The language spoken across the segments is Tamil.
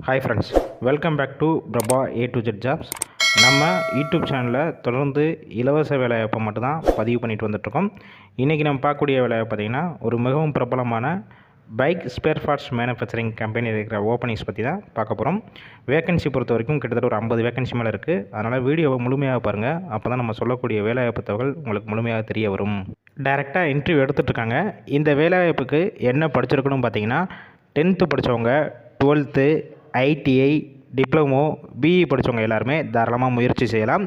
Hi friends welcome back to Prabha A to Z jobs நம்ம யூடியூப் சேனலில் தொடர்ந்து இலவச வேலைவாய்ப்பை மட்டும்தான் பதிவு பண்ணிட்டு வந்துட்ருக்கோம் இன்றைக்கி நம்ம பார்க்கக்கூடிய வேலைவாய்ப்பு பார்த்திங்கன்னா ஒரு மிகவும் பிரபலமான bike spare parts manufacturing company இருக்கிற ஓப்பனிங்ஸ் பற்றி தான் பார்க்க போகிறோம் வேகன்சி பொறுத்த வரைக்கும் கிட்டத்தட்ட ஒரு ஐம்பது வேகன்சி மேலே இருக்குது அதனால் வீடியோவை முழுமையாக பாருங்கள் அப்போ தான் நம்ம சொல்லக்கூடிய வேலைவாய்ப்பு தகவல் உங்களுக்கு முழுமையாக தெரிய வரும். டைரெக்டாக இன்டர்வியூ எடுத்துகிட்ருக்காங்க இந்த வேலைவாய்ப்புக்கு என்ன படிச்சிருக்கணும் பார்த்தீங்கன்னா டென்த்து படித்தவங்க டுவெல்த்து ஐடிஐ டிப்ளமோ பிஇ படித்தவங்க எல்லாருமே தாராளமாக முயற்சி செய்யலாம்.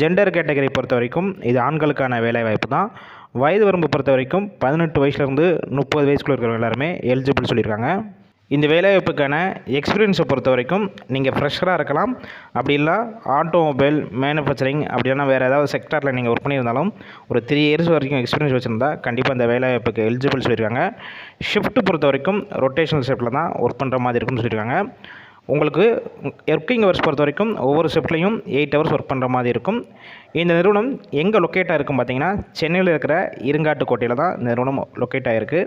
ஜெண்டர் கேட்டகரி பொறுத்த வரைக்கும் இது ஆண்களுக்கான வேலைவாய்ப்பு தான். வயது வரம்பு பொறுத்த வரைக்கும் பதினெட்டு வயசுலேருந்து முப்பது வயசுக்குள்ள இருக்கிறவங்க எல்லாருமே எலிஜிபிள் சொல்லியிருக்காங்க. இந்த வேலைவாய்ப்புக்கான எக்ஸ்பீரியன்ஸை பொறுத்த வரைக்கும் நீங்கள் ஃப்ரெஷராக இருக்கலாம். அப்படி இல்லை ஆட்டோமொபைல் மேனுஃபேக்சரிங் அப்படி இல்லைனா வேறு ஏதாவது செக்டாரில் நீங்கள் ஒர்க் பண்ணியிருந்தாலும் ஒரு த்ரீ இயர்ஸ் வரைக்கும் எக்ஸ்பீரியன்ஸ் வச்சுருந்தா கண்டிப்பாக இந்த வேலைவாய்ப்புக்கு எலிஜிபிள் சொல்லியிருக்காங்க. ஷிஃப்ட் பொறுத்த வரைக்கும் ரொட்டேஷனல் ஷிஃப்ட்டில் தான் ஒர்க் பண்ணுற மாதிரி இருக்கும்னு சொல்லியிருக்காங்க. உங்களுக்கு ஒர்க்கிங் ஹவர்ஸ் பொறுத்த வரைக்கும் ஒவ்வொரு ஷிஃப்ட்லையும் எயிட் ஹவர்ஸ் ஒர்க் பண்ணுற மாதிரி இருக்கும். இந்த நிறுவனம் எங்கே லொக்கேட்டாக இருக்கும் பார்த்தீங்கன்னா சென்னையில் இருக்கிற இருங்காட்டுக்கோட்டையில் தான் இந்த நிறுவனம் லொக்கேட் ஆகிருக்கு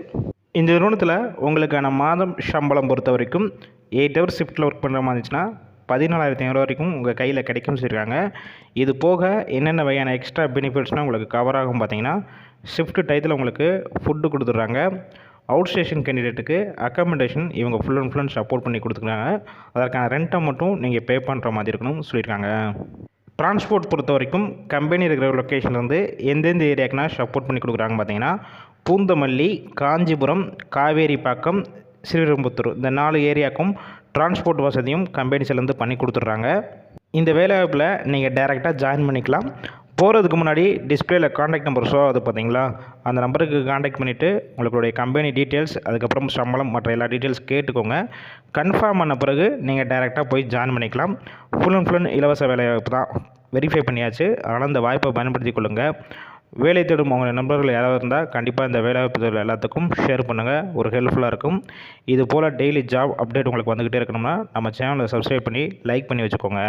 இந்த நிறுவனத்தில் உங்களுக்கான மாதம் சம்பளம் பொறுத்த வரைக்கும் எயிட் ஹவர் ஷிஃப்ட்டில் ஒர்க் பண்ணுற மாதிரி இருந்துச்சுன்னா பதினாலாயிரத்தி ஐநூறு வரைக்கும் உங்கள் கையில் கிடைக்கும்னு சொல்லியிருக்காங்க. இது போக என்னென்ன வகையான எக்ஸ்ட்ரா பெனிஃபிட்ஸ்னால் உங்களுக்கு கவர் ஆகும் பார்த்தீங்கன்னா ஷிஃப்ட் டயத்தில் உங்களுக்கு ஃபுட்டு கொடுத்துட்றாங்க. அவுட் ஸ்டேஷன் கேண்டிடேட்டுக்கு அக்காமடேஷன் இவங்க full and full and support பண்ணி கொடுத்துருக்காங்க அதற்கான ரெண்ட்டை மட்டும் நீங்கள் பே பண்ணுற மாதிரி இருக்கணும்னு சொல்லியிருக்காங்க. டிரான்ஸ்போர்ட் பொறுத்த வரைக்கும் கம்பெனி இருக்கிற லொக்கேஷன்லேருந்து எந்தெந்த ஏரியாக்குனா சப்போர்ட் பண்ணி கொடுக்குறாங்க பார்த்தீங்கன்னா பூந்தமல்லி காஞ்சிபுரம் காவேரிப்பாக்கம் ஸ்ரீரம்புத்தூர் இந்த நாலு ஏரியாவுக்கும் டிரான்ஸ்போர்ட் வசதியும் கம்பெனிஸ்லேருந்து பண்ணி கொடுத்துட்றாங்க. இந்த வேலைவாய்ப்பில் நீங்கள் டைரெக்டாக ஜாயின் பண்ணிக்கலாம். போகிறதுக்கு முன்னாடி டிஸ்பிளேல காண்டாக்ட் நம்பர் ஷோ ஆகுது பார்த்தீங்களா அந்த நம்பருக்கு காண்டாக்ட் பண்ணிவிட்டு உங்களுடைய கம்பெனி டீட்டெயில்ஸ் அதுக்கப்புறம் சம்பளம் மற்ற எல்லா டீட்டெயில்ஸ் கேட்டுக்கோங்க. கன்ஃபார்ம் பண்ண பிறகு நீங்கள் டைரெக்டாக போய் ஜாயின் பண்ணிக்கலாம். ஃபுல் அண்ட் ஃபுல் இலவச வேலைவாய்ப்பு தான். வெரிஃபை பண்ணியாச்சு. அதனால் இந்த வாய்ப்பை பயன்படுத்தி கொள்ளுங்கள் வேலை தேடும் உங்கள் நண்பர்கள் யாராவது இருந்தால் கண்டிப்பாக இந்த வேலைவாய்ப்பு தொழில் எல்லாத்துக்கும் ஷேர் பண்ணுங்கள் ஒரு ஹெல்ப்ஃபுல்லாக இருக்கும். இது போல் டெய்லி ஜாப் அப்டேட் உங்களுக்கு வந்துக்கிட்டே இருக்கணும்னா நம்ம சேனலை சப்ஸ்கிரைப் பண்ணி லைக் பண்ணி வச்சுக்கோங்க.